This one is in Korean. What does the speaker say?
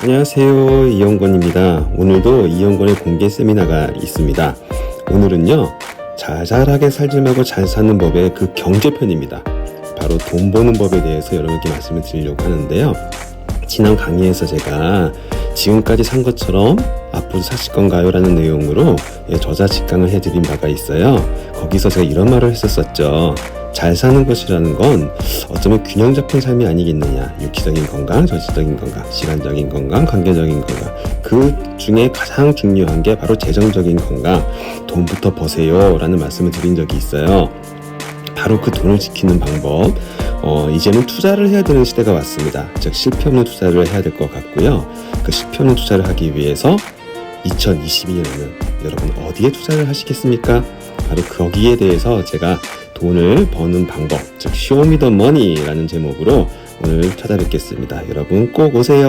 안녕하세요. 이영권입니다. 오늘도 이영권의 공개 세미나가 있습니다. 오늘은요, 자잘하게 살지 말고 잘 사는 법의 그 경제편입니다. 바로 돈 버는 법에 대해서 여러분께 말씀을 드리려고 하는데요. 지난 강의에서 제가 지금까지 산 것처럼 앞으로 사실 건가요? 라는 내용으로 예, 저자 직강을 해드린 바가 있어요. 거기서 제가 이런 말을 했었었죠. 잘 사는 것이라는 건 어쩌면 균형 잡힌 삶이 아니겠느냐. 육체적인 건강, 정신적인 건강, 시간적인 건강, 관계적인 건강. 그 중에 가장 중요한 게 바로 재정적인 건강. 돈부터 버세요. 라는 말씀을 드린 적이 있어요. 바로 그 돈을 지키는 방법. 어, 이제는 투자를 해야 되는 시대가 왔습니다. 즉, 실패 없는 투자를 해야 될 것 같고요. 그 실패 없는 투자를 하기 위해서 2022년에는 여러분 어디에 투자를 하시겠습니까? 바로 거기에 대해서 제가 돈을 버는 방법, 즉 쇼미더머니라는 제목으로 오늘 찾아뵙겠습니다. 여러분 꼭 오세요.